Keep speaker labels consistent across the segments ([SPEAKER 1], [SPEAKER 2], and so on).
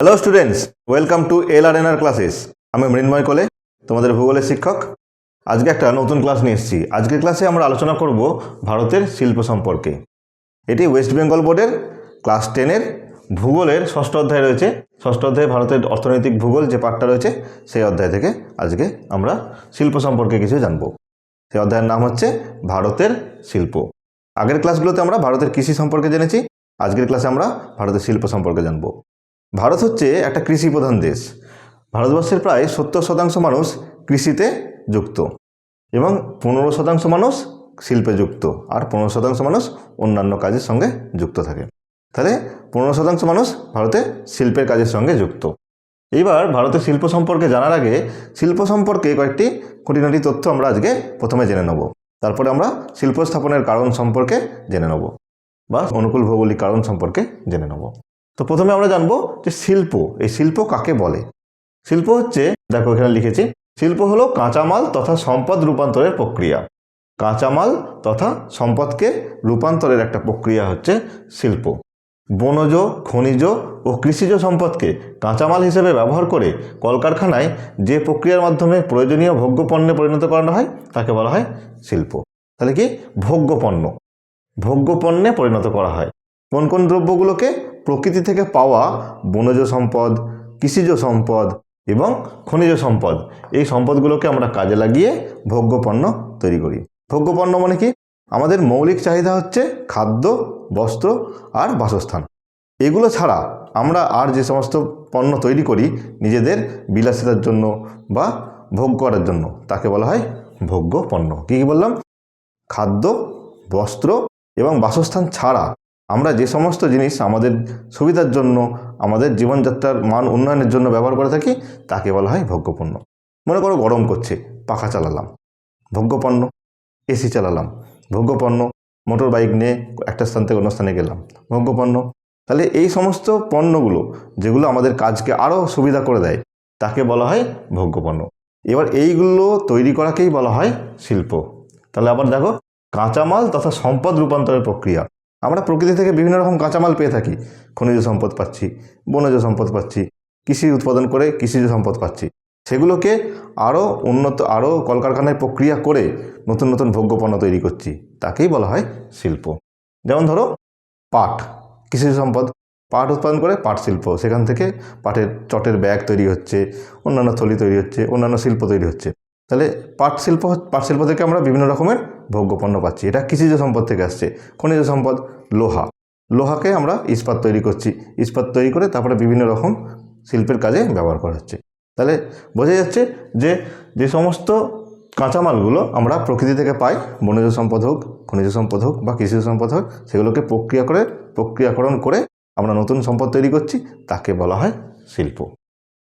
[SPEAKER 1] Hello students welcome to L R N R classes আমি মৃন্ময় কোলে, তোমাদের ভূগোলের শিক্ষক। আজকে একটা নতুন ক্লাস নিয়ে এসেছি। আজকের ক্লাসে আমরা আলোচনা করব ভারতের শিল্প সম্পর্কে। এটি ওয়েস্ট বেঙ্গল বোর্ডের ক্লাস টেনের ভূগোলের ষষ্ঠ অধ্যায় রয়েছে। ষষ্ঠ অধ্যায়ে ভারতের অর্থনৈতিক ভূগোল যে পাঠটা রয়েছে, সেই অধ্যায় থেকে আজকে আমরা শিল্প সম্পর্কে কিছু জানব। সেই অধ্যায়ের নাম হচ্ছে ভারতের শিল্প। আগের ক্লাসগুলোতে আমরা ভারতের কৃষি সম্পর্কে জেনেছি। আজকের ক্লাসে আমরা ভারতের শিল্প সম্পর্কে জানব। ভারত হচ্ছে একটা কৃষি প্রধান দেশ। ভারতবর্ষের প্রায় সত্তর শতাংশ মানুষ কৃষিতে যুক্ত এবং পনেরো শতাংশ মানুষ শিল্পে যুক্ত আর পনেরো শতাংশ মানুষ অন্যান্য কাজের সঙ্গে যুক্ত থাকে। তাহলে পনেরো শতাংশ মানুষ ভারতে শিল্পের কাজের সঙ্গে যুক্ত। এইবার ভারতের শিল্প সম্পর্কে জানার আগে শিল্প সম্পর্কে কয়েকটি খুঁটিনাটি তথ্য আমরা আজকে প্রথমে জেনে নেব। তারপরে আমরা শিল্প স্থাপনের কারণ সম্পর্কে জেনে নেব বা অনুকূল ভৌগোলিক কারণ সম্পর্কে জেনে নেব। তো প্রথমে আমরা জানব যে শিল্প, এই শিল্প কাকে বলে? শিল্প হচ্ছে, দেখো এখানে লিখেছি, শিল্প হলো কাঁচামাল তথা সম্পদ রূপান্তরের প্রক্রিয়া। কাঁচামাল তথা সম্পদকে রূপান্তরের একটা প্রক্রিয়া হচ্ছে শিল্প। বনজ, খনিজ ও কৃষিজ সম্পদকে কাঁচামাল হিসেবে ব্যবহার করে কলকারখানায় যে প্রক্রিয়ার মাধ্যমে প্রয়োজনীয় ভোগ্য পণ্যে পরিণত করানো হয়, তাকে বলা হয় শিল্প। তাহলে কি? ভোগ্য পণ্য ভোগ্য পণ্যে পরিণত করা হয়। কোন কোন দ্রব্যগুলোকে? প্রকৃতি থেকে পাওয়া বনজ সম্পদ, কৃষিজ সম্পদ এবং খনিজ সম্পদ। এই সম্পদগুলোকে আমরা কাজে লাগিয়ে ভোগ্য পণ্য তৈরি করি। ভোগ্য পণ্য মানে কি? আমাদের মৌলিক চাহিদা হচ্ছে খাদ্য, বস্ত্র আর বাসস্থান। এগুলো ছাড়া আমরা আর যে সমস্ত পণ্য তৈরি করি নিজেদের বিলাসিতার জন্য বা ভোগ করার জন্য, তাকে বলা হয় ভোগ্য পণ্য কী কী বললাম? খাদ্য, বস্ত্র এবং বাসস্থান ছাড়া আমরা যে সমস্ত জিনিস আমাদের সুবিধার জন্য, আমাদের জীবনযাত্রার মান উন্নয়নের জন্য ব্যবহার করে থাকি, তাকে বলা হয় ভোগ্যপণ্য। মনে করো গরম করছে, পাখা চালালাম। ভোগ্যপণ্য, এসি চালালাম। ভোগ্যপণ্য, মোটর বাইক নিয়ে একটা স্থান থেকে অন্য স্থানে গেলাম। ভোগ্যপণ্য, তাহলে এই সমস্ত পণ্যগুলো যেগুলো আমাদের কাজকে আরও সুবিধা করে দেয়, তাকে বলা হয় ভোগ্যপণ্য। এবার এইগুলো তৈরি করাকেই বলা হয় শিল্প। তাহলে আবার দেখো, কাঁচামাল তথা সম্পদ রূপান্তরের প্রক্রিয়া। আমরা প্রকৃতি থেকে বিভিন্ন রকম কাঁচামাল পেয়ে থাকি। খনিজ সম্পদ পাচ্ছি, বনজ সম্পদ পাচ্ছি, কৃষি উৎপাদন করে কৃষিজ সম্পদ পাচ্ছি। সেগুলোকে আরও উন্নত আরও কলকারখানায় প্রক্রিয়া করে নতুন নতুন ভোগ্যপণ্য তৈরি করছি। তাকেই বলা হয় শিল্প। যেমন ধরো, পাট, কৃষিজ সম্পদ। পাট উৎপাদন করে পাট শিল্প। সেখান থেকে পাটের চটের ব্যাগ তৈরি হচ্ছে, অন্যান্য থলি তৈরি হচ্ছে, অন্যান্য শিল্প তৈরি হচ্ছে। তাহলে পাট শিল্প পাট শিল্প থেকে আমরা বিভিন্ন রকমের ভোগ্যপণ্য পাচ্ছি। এটা কৃষিজ সম্পদ থেকে আসছে। খনিজ সম্পদ, লোহা। লোহাকে আমরা ইস্পাত তৈরি করছি। ইস্পাত তৈরি করে তারপরে বিভিন্ন রকম শিল্পের কাজে ব্যবহার করা হচ্ছে। তাহলে বোঝা যাচ্ছে যে যে সমস্ত কাঁচামালগুলো আমরা প্রকৃতি থেকে পাই, বনজ সম্পদ হোক, খনিজ সম্পদ হোক বা কৃষি সম্পদ হোক, সেগুলোকে প্রক্রিয়া করে, প্রক্রিয়াকরণ করে আমরা নতুন সম্পদ তৈরি করছি, তাকে বলা হয় শিল্প।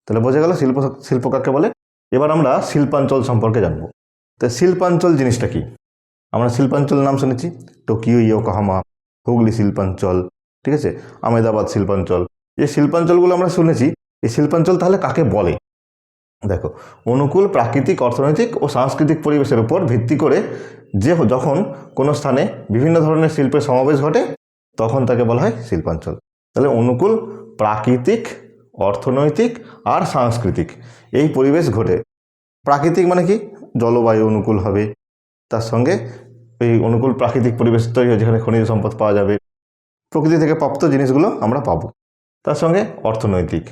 [SPEAKER 1] তাহলে বোঝা গেল শিল্প শিল্প কাকে বলে? এবার আমরা শিল্পাঞ্চল সম্পর্কে জানব। তো শিল্পাঞ্চল জিনিসটা কি? আমরা শিল্পাঞ্চল নাম শুনেছি। টোকিও, ইয়োকাহামা, হুগলি শিল্পাঞ্চল, ঠিক আছে? আমেদাবাদ শিল্পাঞ্চল। এই শিল্পাঞ্চলগুলো আমরা শুনেছি। এই শিল্পাঞ্চল তাহলে কাকে বলে? দেখো, অনুকূল প্রাকৃতিক, অর্থনৈতিক ও সাংস্কৃতিক পরিবেশের উপর ভিত্তি করে যে যখন কোনো স্থানে বিভিন্ন ধরনের শিল্পের সমাবেশ ঘটে, তখন তাকে বলা হয় শিল্পাঞ্চল। তাহলে অনুকূল প্রাকৃতিক, অর্থনৈতিক আর সাংস্কৃতিক এই পরিবেশ ঘটে। প্রাকৃতিক মানে কি? জলবায়ু অনুকূল হবে তার সঙ্গে এই অনুকূল প্রাকৃতিক পরিবেশ তৈরি হয়, যেখানে খনিজ সম্পদ পাওয়া যাবে। প্রকৃতি থেকে প্রাপ্ত জিনিসগুলো আমরা পাবো। তার সঙ্গে অর্থনৈতিক।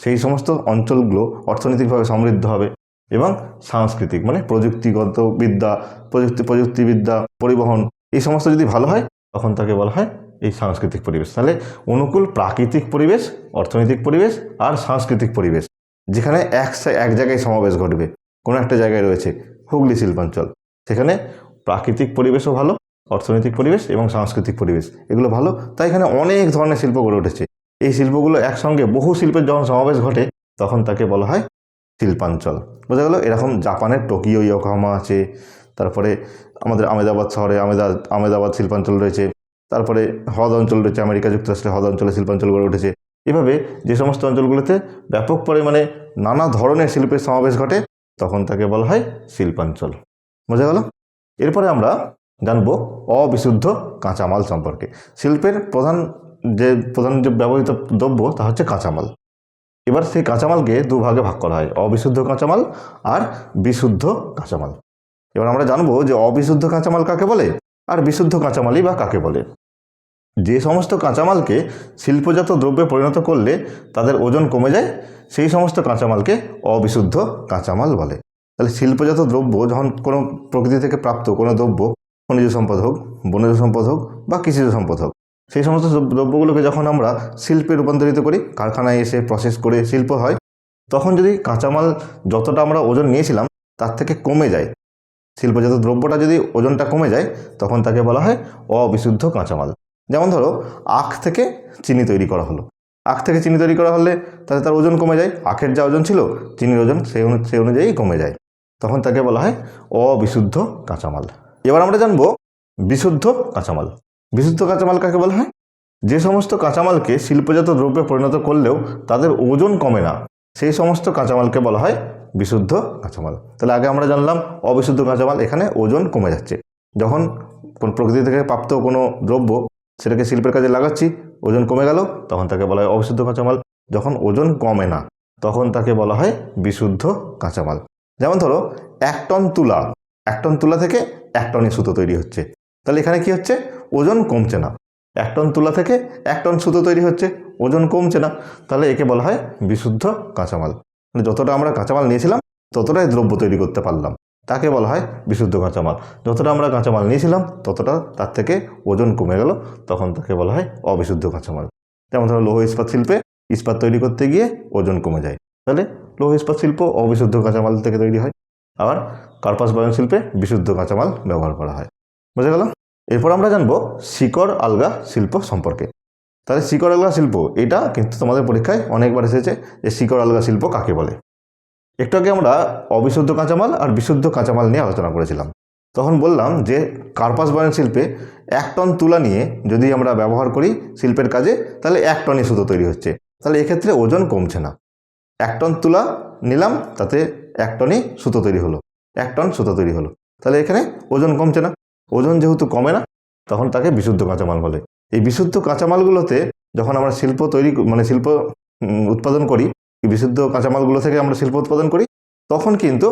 [SPEAKER 1] সেই সমস্ত অঞ্চলগুলো অর্থনৈতিকভাবে সমৃদ্ধ হবে এবং সাংস্কৃতিক মানে প্রযুক্তিগত বিদ্যা, প্রযুক্তি, প্রযুক্তিবিদ্যা, পরিবহন, এই সমস্ত যদি ভালো হয়, তখন তাকে বলা হয় এই সাংস্কৃতিক পরিবেশ। তাহলে অনুকূল প্রাকৃতিক পরিবেশ, অর্থনৈতিক পরিবেশ আর সাংস্কৃতিক পরিবেশ, যেখানে এক এক জায়গায় সমাবেশ ঘটবে। কোনো একটা জায়গায় রয়েছে হুগলি শিল্পাঞ্চল। সেখানে প্রাকৃতিক পরিবেশও ভালো, অর্থনৈতিক পরিবেশ এবং সাংস্কৃতিক পরিবেশ, এগুলো ভালো। তাই এখানে অনেক ধরনের শিল্প গড়ে উঠেছে। এই শিল্পগুলো একসঙ্গে বহু শিল্পের যখন সমাবেশ ঘটে, তখন তাকে বলা হয় শিল্পাঞ্চল। বোঝা গেল, এরকম জাপানের টোকিও ইয়োকামা আছে, তারপরে আমাদের আমেদাবাদ শহরে আমেদা, আমেদাবাদ শিল্পাঞ্চল রয়েছে, তারপরে হ্রদ অঞ্চল রয়েছে, আমেরিকা যুক্তরাষ্ট্রে হ্রদ অঞ্চলে শিল্পাঞ্চল গড়ে উঠেছে। এভাবে যে সমস্ত অঞ্চলগুলোতে ব্যাপক পরিমাণে নানা ধরনের শিল্পের সমাবেশ ঘটে, তখন তাকে বলা হয় শিল্পাঞ্চল। বোঝা গেল? এরপরে আমরা জানব অবিশুদ্ধ কাঁচামাল সম্পর্কে। শিল্পের প্রধান যে প্রধান যে ব্যবহৃত দ্রব্য, তা হচ্ছে কাঁচামাল। এবার সেই কাঁচামালকে দুভাগে ভাগ করা হয়, অবিশুদ্ধ কাঁচামাল আর বিশুদ্ধ কাঁচামাল। এবার আমরা জানব যে অবিশুদ্ধ কাঁচামাল কাকে বলে আর বিশুদ্ধ কাঁচামালই বা কাকে বলে। যে সমস্ত কাঁচামালকে শিল্পজাত দ্রব্যে পরিণত করলে তাদের ওজন কমে যায়, সেই সমস্ত কাঁচামালকে অবিশুদ্ধ কাঁচামাল বলে। তাহলে শিল্পজাত দ্রব্য যখন কোনো প্রকৃতি থেকে প্রাপ্ত কোনো দ্রব্য, খনিজ সম্পদ হোক, বনজ সম্পদ হোক বা কৃষিজ সম্পদ হোক, সেই সমস্ত দ্রব্যগুলোকে যখন আমরা শিল্পে রূপান্তরিত করি, কারখানায় এসে প্রসেস করে শিল্প হয়, তখন যদি কাঁচামাল যতটা আমরা ওজন নিয়েছিলাম, তার থেকে কমে যায়। শিল্পজাত দ্রব্যটা যদি ওজনটা কমে যায়, তখন তাকে বলা হয় অবিশুদ্ধ কাঁচামাল। যেমন ধরো, আখ থেকে চিনি তৈরি করা হলো। আখ থেকে চিনি তৈরি করা হলে তাহলে তার ওজন কমে যায়, আখের যা ওজন ছিল, চিনির ওজন সেই অনু সেই অনুযায়ী কমে যায়। তখন তাকে বলা হয় অবিশুদ্ধ কাঁচামাল। এবার আমরা জানব বিশুদ্ধ কাঁচামাল। বিশুদ্ধ কাঁচামাল কাকে বলা হয়? যে সমস্ত কাঁচামালকে শিল্পজাত দ্রব্যে পরিণত করলেও তাদের ওজন কমে না, সেই সমস্ত কাঁচামালকে বলা হয় বিশুদ্ধ কাঁচামাল। তাহলে আগে আমরা জানলাম অবিশুদ্ধ কাঁচামাল, এখানে ওজন কমে যাচ্ছে। যখন কোন প্রকৃতি থেকে প্রাপ্ত কোনো দ্রব্য সেটাকে শিল্পের কাজে লাগাচ্ছি, ওজন কমে গেল, তখন তাকে বলা হয় অবিশুদ্ধ কাঁচামাল। যখন ওজন কমে না, তখন তাকে বলা হয় বিশুদ্ধ কাঁচামাল। যেমন ধরো, এক টন তুলা। এক টন তুলা থেকে এক টনই সুতো তৈরি হচ্ছে। তাহলে এখানে কি হচ্ছে? ওজন কমছে না। এক টন তুলা থেকে এক টন সুতো তৈরি হচ্ছে। ওজন কমছে না। তাহলে একে বলা হয় বিশুদ্ধ কাঁচামাল। মানে যতটা আমরা কাঁচামাল নিয়েছিলাম, ততটাই দ্রব্য তৈরি করতে পারলাম। তাকে বলা হয় বিশুদ্ধ কাঁচামাল। যতটা আমরা কাঁচামাল নিয়েছিলাম, ততটা তার থেকে ওজন কমে গেল। তখন তাকে বলা হয় অবিশুদ্ধ কাঁচামাল। যেমন ধরো, লৌহ ইস্পাত শিল্পে ইস্পাত তৈরি করতে গিয়ে ওজন কমে যায়। তাহলে লৌহ ইস্পাত শিল্প অবিশুদ্ধ কাঁচামাল থেকে তৈরি হয়। আবার কার্পাস বয়ন শিল্পে বিশুদ্ধ কাঁচামাল ব্যবহার করা হয়। বুঝা গেল? এরপর আমরা জানব শিকড় আলগা শিল্প সম্পর্কে। তাহলে শিকড় আলগা শিল্প, এটা কিন্তু তোমাদের পরীক্ষায় অনেকবার এসেছে যে শিকড় আলগা শিল্প কাকে বলে। একটু আগে আমরা অবিশুদ্ধ কাঁচামাল আর বিশুদ্ধ কাঁচামাল নিয়ে আলোচনা করেছিলাম। তখন বললাম যে কার্পাস বয়ন শিল্পে এক টন তুলা নিয়ে যদি আমরা ব্যবহার করি শিল্পের কাজে, তাহলে এক টনই সুতো তৈরি হচ্ছে। তাহলে এক্ষেত্রে ওজন কমছে না। এক টন তুলা নিলাম, তাতে এক টনই সুতো তৈরি হলো। এক টন সুতো তৈরি হলো। তাহলে এখানে ওজন কমছে না। ওজন যেহেতু কমে না, তখন তাকে বিশুদ্ধ কাঁচামাল বলে। এই বিশুদ্ধ কাঁচামালগুলোতে যখন আমরা শিল্প তৈরি মানে শিল্প উৎপাদন করি বিশুদ্ধ কাঁচামালগুলো থেকে আমরা শিল্প উৎপাদন করি, তখন কিন্তু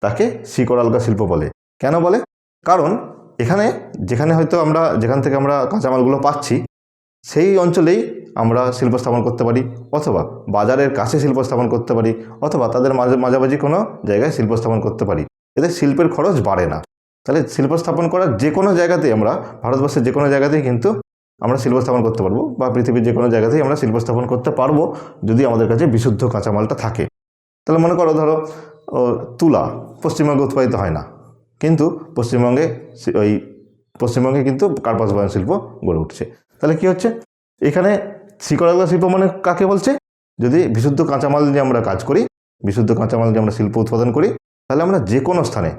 [SPEAKER 1] তাকে শিকড় আলগা শিল্প বলে। কেন বলে? কারণ এখানে যেখানে হয়তো আমরা, যেখান থেকে আমরা কাঁচামালগুলো পাচ্ছি, সেই অঞ্চলেই আমরা শিল্প স্থাপন করতে পারি, অথবা বাজারের কাছে শিল্প স্থাপন করতে পারি, অথবা তাদের মাঝে, মাঝামাঝি কোনো জায়গায় শিল্প স্থাপন করতে পারি। এতে শিল্পের খরচ বাড়ে না। তাহলে শিল্প স্থাপন করার যে কোনো জায়গাতেই আমরা, ভারতবর্ষের যে কোনো জায়গাতেই কিন্তু আমরা শিল্প স্থাপন করতে পারব, বা পৃথিবীর যে কোনো জায়গাতেই আমরা শিল্প স্থাপন করতে পারব, যদি আমাদের কাছে বিশুদ্ধ কাঁচামালটা থাকে। তাহলে মনে করো ধরো তুলা পশ্চিমবঙ্গে উৎপাদিত হয় না। কিন্তু পশ্চিমবঙ্গে ওই পশ্চিমবঙ্গে কিন্তু কার্পাস বয়ন শিল্প গড়ে উঠছে। তাহলে কি হচ্ছে? এখানে শিকড়াগলা শিল্প মানে কাকে বলছে? যদি বিশুদ্ধ কাঁচামাল নিয়ে আমরা কাজ করি, বিশুদ্ধ কাঁচামাল নিয়ে আমরা শিল্প উৎপাদন করি, তাহলে আমরা যে কোনো স্থানে,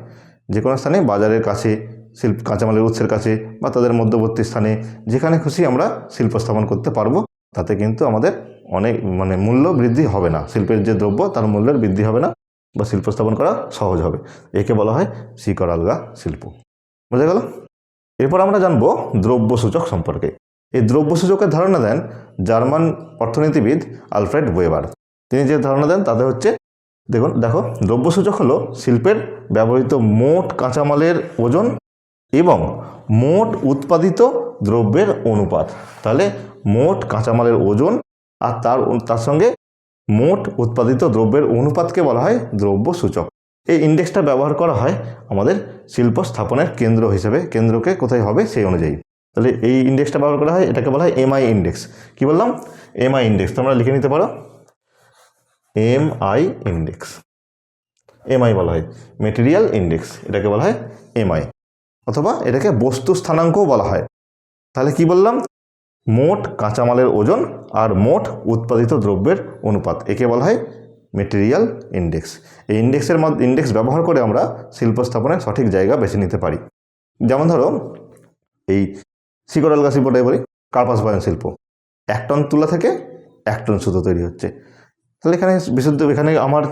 [SPEAKER 1] যে কোনো স্থানে বাজারের কাছে, শিল্প, কাঁচামালের উৎসের কাছে বা তাদের মধ্যবর্তী স্থানে যেখানে খুশি আমরা শিল্প স্থাপন করতে পারব, তাতে কিন্তু আমাদের অনেক মানে মূল্য বৃদ্ধি হবে না। শিল্পের যে দ্রব্য, তার মূল্যের বৃদ্ধি হবে না বা শিল্প স্থাপন করা সহজ হবে। একে বলা হয় শিকড় আলগা শিল্প। বোঝা গেল? এরপর আমরা জানব দ্রব্য সূচক সম্পর্কে। এই দ্রব্য সূচকের ধারণা দেন জার্মান অর্থনীতিবিদ আলফ্রেড ওয়েবার। তিনি যে ধারণা দেন তাতে হচ্ছে, দেখুন, দেখো দ্রব্য সূচক হলো শিল্পের ব্যবহৃত মোট কাঁচামালের ওজন এবং মোট উৎপাদিত দ্রব্যের অনুপাত। তাহলে মোট কাঁচামালের ওজন আর তার তার সঙ্গে মোট উৎপাদিত দ্রব্যের অনুপাতকে বলা হয় দ্রব্য সূচক এই ইন্ডেক্সটা ব্যবহার করা হয় আমাদের শিল্প স্থাপনের কেন্দ্র হিসেবে। কেন্দ্রকে কোথায় হবে সেই অনুযায়ী। তাহলে এই ইন্ডেক্সটা ব্যবহার করা হয়, এটাকে বলা হয় এমআই ইন্ডেক্স কি বললাম? এমআই ইন্ডেক্স তোমরা লিখে নিতে পারো। এম আই ইন্ডেক্স এমআই বলা হয়। মেটেরিয়াল ইন্ডেক্স এটাকে বলা হয় এমআই অথবা এটাকে বস্তু স্থানাঙ্কও বলা হয়। তাহলে কি বললাম? মোট কাঁচামালের ওজন আর মোট উৎপাদিত দ্রব্যের অনুপাত, একে বলা হয় মেটেরিয়াল ইন্ডেক্স এই ইন্ডেক্সের মধ্যে ইন্ডেক্স ব্যবহার করে আমরা শিল্প স্থাপনের সঠিক জায়গা বেছে নিতে পারি। যেমন ধরো, এই শিকড় আলগা শিল্পটাই বলি, কার্পাস বয়ন শিল্প। এক টন তুলা থেকে এক টন সুতো তৈরি হচ্ছে। তাহলে এখানে বিশুদ্ধ, এখানে আমার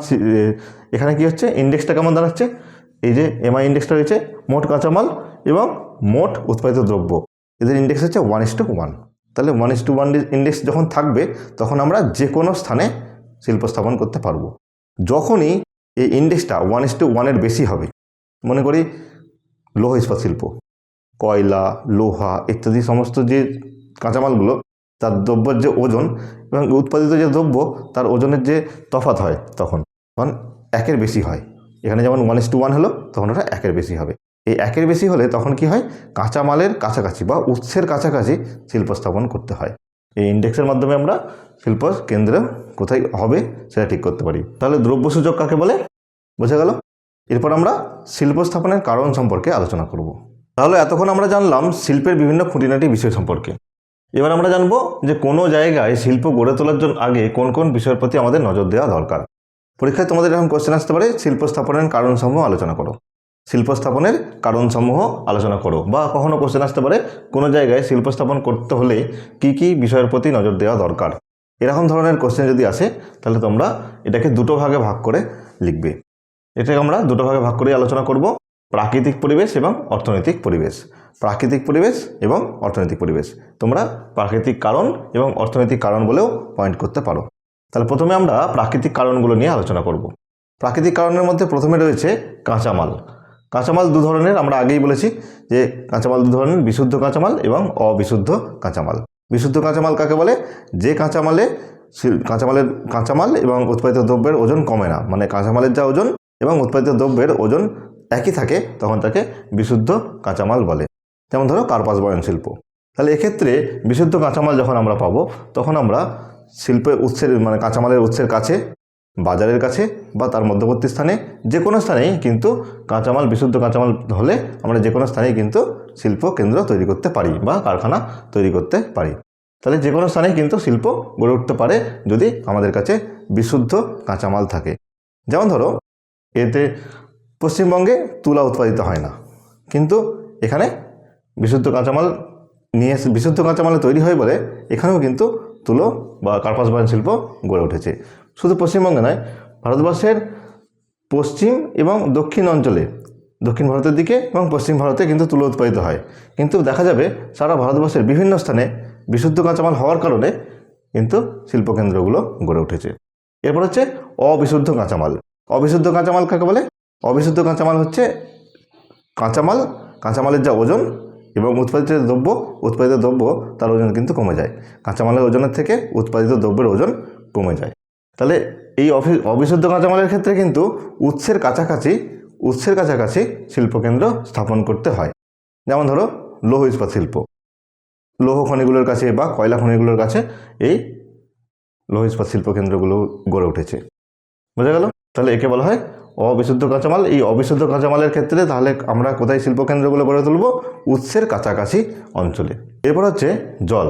[SPEAKER 1] এখানে কি হচ্ছে? ইন্ডেক্সটা কেমন দাঁড়াচ্ছে? এই যে এমআই ইন্ডেক্সটা রয়েছে, মোট কাঁচামাল এবং মোট উৎপাদিত দ্রব্য। এদের ইন্ডেক্স হচ্ছে ওয়ান ইস টু ওয়ান তাহলে one is to one index যখন থাকবে, তখন আমরা যে কোনো স্থানে শিল্প স্থাপন করতে পারব। যখনই এই ইন্ডেক্সটা ওয়ান ইস টু ওয়ানের বেশি হবে, মনে করি, লৌহ ইস্পাত শিল্প। কয়লা, লোহা ইত্যাদি সমস্ত যে কাঁচামালগুলো, তার দ্রব্যের যে ওজন এবং উৎপাদিত যে দ্রব্য, তার ওজনের যে তফাৎ হয় তখন তখন একের বেশি হয়। এখানে যেমন ওয়ান ইস টু ওয়ান হলো, তখন ওটা একের বেশি হবে। এই একের বেশি হলে তখন কি হয়? কাঁচামালের কাছাকাছি বা উৎসের কাছাকাছি শিল্প স্থাপন করতে হয়। এই ইন্ডেক্সের মাধ্যমে আমরা শিল্প কেন্দ্র কোথায় হবে সেটা ঠিক করতে পারি। তাহলে দ্রব্য সূচক কাকে বলে? বোঝা গেল? এরপর আমরা শিল্প স্থাপনের কারণ সম্পর্কে আলোচনা করব। তাহলে এতক্ষণ আমরা জানলাম শিল্পের বিভিন্ন খুঁটিনাটি বিষয় সম্পর্কে। এবার আমরা জানব যে কোনো জায়গায় শিল্প গড়ে তোলার জন্য আগে কোন কোন বিষয়ের প্রতি আমাদের নজর দেওয়া দরকার। পরীক্ষায় তোমাদের এরকম কোশ্চেন আসতে পারে, শিল্প স্থাপনের কারণসমূহ আলোচনা করো। শিল্প স্থাপনের কারণসমূহ আলোচনা করো বা কখনো কোশ্চেন আসতে পারে, কোনো জায়গায় শিল্প স্থাপন করতে হলে কি কি বিষয়ের প্রতি নজর দেওয়া দরকার। এরকম ধরনের কোশ্চেন যদি আসে, তাহলে তোমরা এটাকে দুটো ভাগে ভাগ করে লিখবে। এটাকে আমরা দুটো ভাগে ভাগ করে আলোচনা করব। প্রাকৃতিক পরিবেশ এবং অর্থনৈতিক পরিবেশ। প্রাকৃতিক পরিবেশ এবং অর্থনৈতিক পরিবেশ। তোমরা প্রাকৃতিক কারণ এবং অর্থনৈতিক কারণ বলেও পয়েন্ট করতে পারো। তাহলে প্রথমে আমরা প্রাকৃতিক কারণগুলো নিয়ে আলোচনা করব। প্রাকৃতিক কারণের মধ্যে প্রথমে রয়েছে কাঁচামাল। কাঁচামাল দু ধরনের, আমরা আগেই বলেছি যে কাঁচামাল দু ধরনের, বিশুদ্ধ কাঁচামাল এবং অবিশুদ্ধ কাঁচামাল। বিশুদ্ধ কাঁচামাল কাকে বলে? যে কাঁচামালে কাঁচামালের, কাঁচামাল এবং উৎপাদিত দ্রব্যের ওজন কমে না। মানে কাঁচামালের যা ওজন এবং উৎপাদিত দ্রব্যের ওজন একই থাকে, তখন তাকে বিশুদ্ধ কাঁচামাল বলে। যেমন ধরো কার্পাস বয়ন শিল্প তাহলে এক্ষেত্রে বিশুদ্ধ কাঁচামাল যখন আমরা পাবো, তখন আমরা শিল্পের উৎসের মানে কাঁচামালের উৎসের কাছে, বাজারের কাছে বা তার মধ্যবর্তী স্থানে যে কোনো স্থানেই কিন্তু কাঁচামাল, বিশুদ্ধ কাঁচামাল হলে আমরা যে কোনো স্থানেই কিন্তু শিল্প কেন্দ্র তৈরি করতে পারি বা কারখানা তৈরি করতে পারি। তাহলে যে কোনো স্থানেই কিন্তু শিল্প গড়ে উঠতে পারে যদি আমাদের কাছে বিশুদ্ধ কাঁচামাল থাকে। যেমন ধরো, এতে পশ্চিমবঙ্গে তুলা উৎপাদিত হয় না। কিন্তু এখানে বিশুদ্ধ কাঁচামাল নিয়ে বিশুদ্ধ কাঁচামালে তৈরি হয় বলে এখানেও কিন্তু তুলো বা কার্পাস বয়ন শিল্প গড়ে উঠেছে। শুধু পশ্চিমবঙ্গে নয়, ভারতবর্ষের পশ্চিম এবং দক্ষিণ অঞ্চলে, দক্ষিণ ভারতের দিকে এবং পশ্চিম ভারতে কিন্তু তুলো উৎপাদিত হয়। কিন্তু দেখা যাবে সারা ভারতবর্ষের বিভিন্ন স্থানে বিশুদ্ধ কাঁচামাল হওয়ার কারণে কিন্তু শিল্পকেন্দ্রগুলো গড়ে উঠেছে। এরপর হচ্ছে অবিশুদ্ধ কাঁচামাল। অবিশুদ্ধ কাঁচামাল কাকে বলে? অবিশুদ্ধ কাঁচামাল হচ্ছে কাঁচামাল, কাঁচামালের যা ওজন এবং উৎপাদিত দ্রব্য উৎপাদিত দ্রব্য তার ওজন কিন্তু কমে যায়। কাঁচামালের ওজনের থেকে উৎপাদিত দ্রব্যের ওজন কমে যায়। তাহলে এই অবিশুদ্ধ কাঁচামালের ক্ষেত্রে কিন্তু উৎসের কাছাকাছি উৎসের কাছাকাছি শিল্পকেন্দ্র স্থাপন করতে হয়। যেমন ধরো, লৌহ ইস্পাত শিল্প। লৌহ খনিগুলোর কাছে বা কয়লা খনিগুলোর কাছে এই লৌহ ইস্পাত শিল্পকেন্দ্রগুলো গড়ে উঠেছে। বোঝা গেল? তাহলে একে বলা হয় অবিশুদ্ধ কাঁচামাল, এই অবিশুদ্ধ কাঁচামালের ক্ষেত্রে তাহলে আমরা কোথায় শিল্পকেন্দ্রগুলো গড়ে তুলব? উৎসের কাছাকাছি অঞ্চলে। এরপর হচ্ছে জল।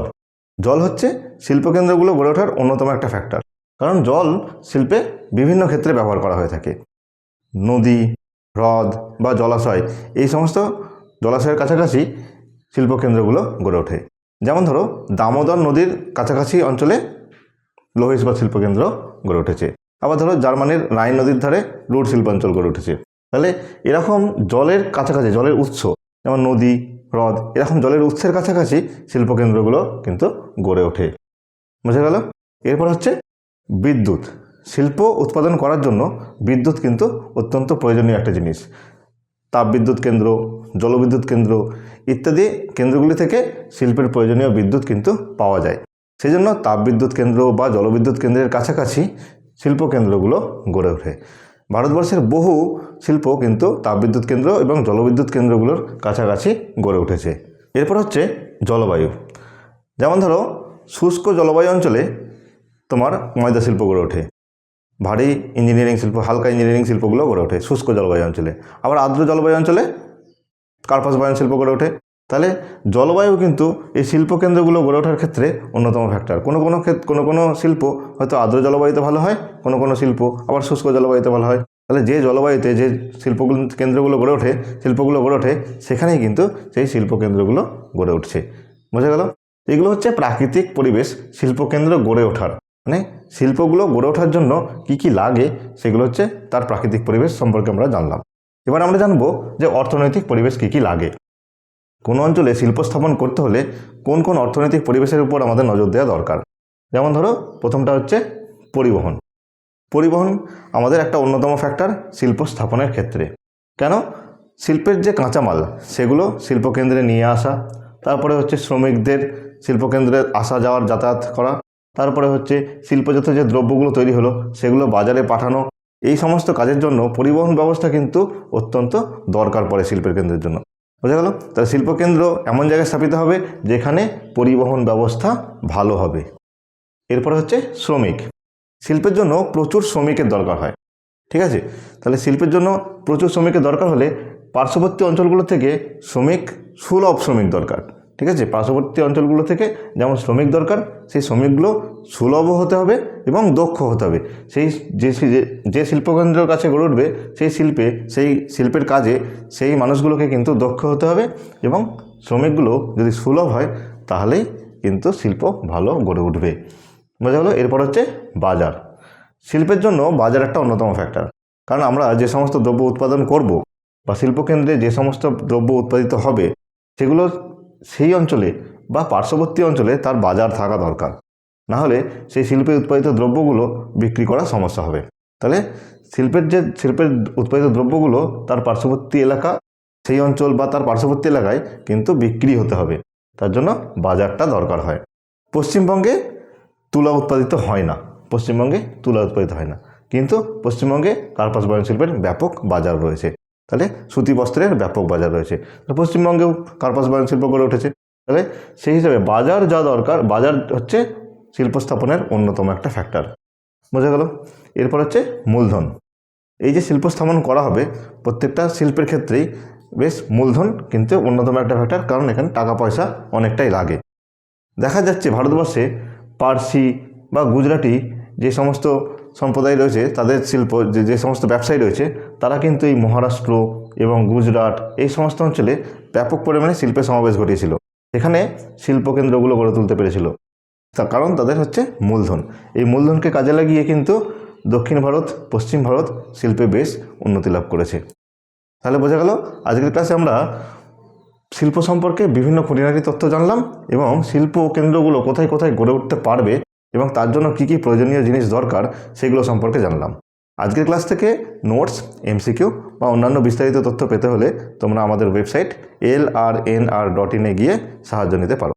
[SPEAKER 1] জল হচ্ছে শিল্পকেন্দ্রগুলো গড়ে ওঠার অন্যতম একটা ফ্যাক্টর কারণ জল শিল্পে বিভিন্ন ক্ষেত্রে ব্যবহার করা হয়ে থাকে। নদী, হ্রদ বা জলাশয়, এই সমস্ত জলাশয়ের কাছাকাছি শিল্পকেন্দ্রগুলো গড়ে ওঠে। যেমন ধরো, দামোদর নদীর কাছাকাছি অঞ্চলে লৌহ ইস্পাত শিল্পকেন্দ্র গড়ে উঠেছে। আবার ধরো জার্মানির রাইন নদীর ধারে রুট শিল্পাঞ্চল গড়ে উঠেছে। তাহলে এরকম জলের কাছাকাছি, জলের উৎস, যেমন নদী, হ্রদ, এরকম জলের উৎসের কাছাকাছি শিল্পকেন্দ্রগুলো কিন্তু গড়ে ওঠে। বুঝা গেল? এরপর হচ্ছে বিদ্যুৎ। শিল্প উৎপাদন করার জন্য বিদ্যুৎ কিন্তু অত্যন্ত প্রয়োজনীয় একটা জিনিস। তাপবিদ্যুৎ কেন্দ্র, জলবিদ্যুৎ কেন্দ্র ইত্যাদি কেন্দ্রগুলি থেকে শিল্পের প্রয়োজনীয় বিদ্যুৎ কিন্তু পাওয়া যায়। সেই জন্য তাপবিদ্যুৎ কেন্দ্র বা জলবিদ্যুৎ কেন্দ্রের কাছাকাছি শিল্প কেন্দ্রগুলো গড়ে ওঠে। ভারতবর্ষের বহু শিল্প কিন্তু তাপবিদ্যুৎ কেন্দ্র এবং জলবিদ্যুৎ কেন্দ্রগুলোর কাছাকাছি গড়ে উঠেছে। এরপর হচ্ছে জলবায়ু। যেমন ধরো, শুষ্ক জলবায়ু অঞ্চলে তোমার ময়দা শিল্প গড়ে ওঠে। ভারী ইঞ্জিনিয়ারিং শিল্প, হালকা ইঞ্জিনিয়ারিং শিল্পগুলো গড়ে ওঠে শুষ্ক জলবায়ু অঞ্চলে। আবার আর্দ্র জলবায়ু অঞ্চলে কার্পাস বয়ন শিল্প গড়ে ওঠে। তাহলে জলবায়ু কিন্তু এই শিল্পকেন্দ্রগুলো গড়ে ওঠার ক্ষেত্রে অন্যতম ফ্যাক্টর কোনো কোনো ক্ষেত্রে কোনো কোনো শিল্প হয়তো আর্দ্র জলবায়ুতে ভালো হয়, কোনো কোনো শিল্প আবার শুষ্ক জলবায়ুতে ভালো হয়। তাহলে যে জলবায়ুতে যে শিল্পগুলো, কেন্দ্রগুলো গড়ে ওঠে, শিল্পগুলো গড়ে ওঠে, সেখানেই কিন্তু সেই শিল্পকেন্দ্রগুলো গড়ে উঠছে। বোঝা গেল? এগুলো হচ্ছে প্রাকৃতিক পরিবেশ শিল্পকেন্দ্র গড়ে ওঠার। মানে শিল্পগুলো গড়ে ওঠার জন্য কি কি লাগে, সেগুলো হচ্ছে তার প্রাকৃতিক পরিবেশ সম্পর্কে আমরা জানলাম। এবার আমরা জানব যে অর্থনৈতিক পরিবেশ কী কী লাগে। কোনো অঞ্চলে শিল্প স্থাপন করতে হলে কোন কোন অর্থনৈতিক পরিবেশের উপর আমাদের নজর দেওয়া দরকার? যেমন ধরো, প্রথমটা হচ্ছে পরিবহন। পরিবহন আমাদের একটা অন্যতম ফ্যাক্টর শিল্প স্থাপনের ক্ষেত্রে। কেন? শিল্পের যে কাঁচামাল, সেগুলো শিল্পকেন্দ্রে নিয়ে আসা। তারপরে হচ্ছে শ্রমিকদের শিল্পকেন্দ্রে আসা যাওয়ার যাতায়াত করা। তারপরে হচ্ছে শিল্পজাত যে দ্রব্যগুলো তৈরি হলো, সেগুলো বাজারে পাঠানো। এই সমস্ত কাজের জন্য পরিবহন ব্যবস্থা কিন্তু অত্যন্ত দরকার পড়ে শিল্পের কেন্দ্রের জন্য। বোঝা গেল? তাহলে শিল্পকেন্দ্র এমন জায়গায় স্থাপিত হবে যেখানে পরিবহন ব্যবস্থা ভালো হবে। এরপর হচ্ছে শ্রমিক। শিল্পের জন্য প্রচুর শ্রমিকের দরকার হয়। ঠিক আছে? তাহলে শিল্পের জন্য প্রচুর শ্রমিকের দরকার হলে পার্শ্ববর্তী অঞ্চলগুলো থেকে শ্রমিক, সুলভ শ্রমিক দরকার। ঠিক আছে? পার্শ্ববর্তী অঞ্চলগুলো থেকে যেমন শ্রমিক দরকার, সেই শ্রমিকগুলো সুলভও হতে হবে এবং দক্ষ হতে হবে। সেই যে যে- শিল্পকেন্দ্রের কাছে গড়ে উঠবে, সেই শিল্পে, সেই শিল্পের কাজে সেই মানুষগুলোকে কিন্তু দক্ষ হতে হবে এবং শ্রমিকগুলো যদি সুলভ হয়, তাহলেই কিন্তু শিল্প ভালো গড়ে উঠবে। বোঝা গেলো? এরপর হচ্ছে বাজার। শিল্পের জন্য বাজার একটা অন্যতম ফ্যাক্টর কারণ আমরা যে সমস্ত দ্রব্য উৎপাদন করব বা শিল্পকেন্দ্রে যে সমস্ত দ্রব্য উৎপাদিত হবে, সেগুলো সেই অঞ্চলে বা পার্শ্ববর্তী অঞ্চলে তার বাজার থাকা দরকার। না হলে সেই শিল্পে উৎপাদিত দ্রব্যগুলো বিক্রি করা সমস্যা হবে। তাহলে শিল্পের যে, শিল্পের উৎপাদিত দ্রব্যগুলো তার পার্শ্ববর্তী এলাকা, সেই অঞ্চল বা তার পার্শ্ববর্তী এলাকায় কিন্তু বিক্রি হতে হবে। তার জন্য বাজারটা দরকার হয়। পশ্চিমবঙ্গে তুলা উৎপাদিত হয় না। পশ্চিমবঙ্গে তুলা উৎপাদিত হয় না। কিন্তু পশ্চিমবঙ্গে কার্পাস বয়ন শিল্পের ব্যাপক বাজার রয়েছে। তাহলে সুতি বস্ত্রের ব্যাপক বাজার রয়েছে। পশ্চিমবঙ্গেও কার্পাস বয়ন শিল্প গড়ে উঠেছে। তাহলে সেই হিসাবে বাজার যা দরকার, বাজার হচ্ছে শিল্প স্থাপনের অন্যতম একটা ফ্যাক্টর বোঝা গেল? এরপর হচ্ছে মূলধন। এই যে শিল্প স্থাপন করা হবে, প্রত্যেকটা শিল্পের ক্ষেত্রেই বেশ মূলধন কিন্তু অন্যতম একটা ফ্যাক্টর কারণ এখানে টাকা পয়সা অনেকটাই লাগে। দেখা যাচ্ছে ভারতবর্ষে পার্সি বা গুজরাটি যে সমস্ত সম্প্রদায় রয়েছে, তাদের শিল্প, যে যে সমস্ত ব্যবসায়ী রয়েছে, তারা কিন্তু এই মহারাষ্ট্র এবং গুজরাট এই সমস্ত অঞ্চলে ব্যাপক পরিমাণে শিল্পের সমাবেশ ঘটিয়েছিল। সেখানে শিল্পকেন্দ্রগুলো গড়ে তুলতে পেরেছিল। তার কারণ তাদের হচ্ছে মূলধন। এই মূলধনকে কাজে লাগিয়ে কিন্তু দক্ষিণ ভারত, পশ্চিম ভারত শিল্পে বেশ উন্নতি লাভ করেছে। তাহলে বোঝা গেল, আজকের ক্লাসে আমরা শিল্প সম্পর্কে বিভিন্ন খুঁটিনাটি তথ্য জানলাম এবং শিল্প কেন্দ্রগুলো কোথায় কোথায় গড়ে উঠতে পারবে এবং তার জন্য কী কী প্রয়োজনীয় জিনিস দরকার সেগুলো সম্পর্কে জানলাম। আজকের ক্লাস থেকে নোটস এমসিকিউ বা অন্যান্য বিস্তারিত তথ্য পেতে হলে তোমরা আমাদের website L R N R dot ইনে গিয়ে সাহায্য নিতে পারো।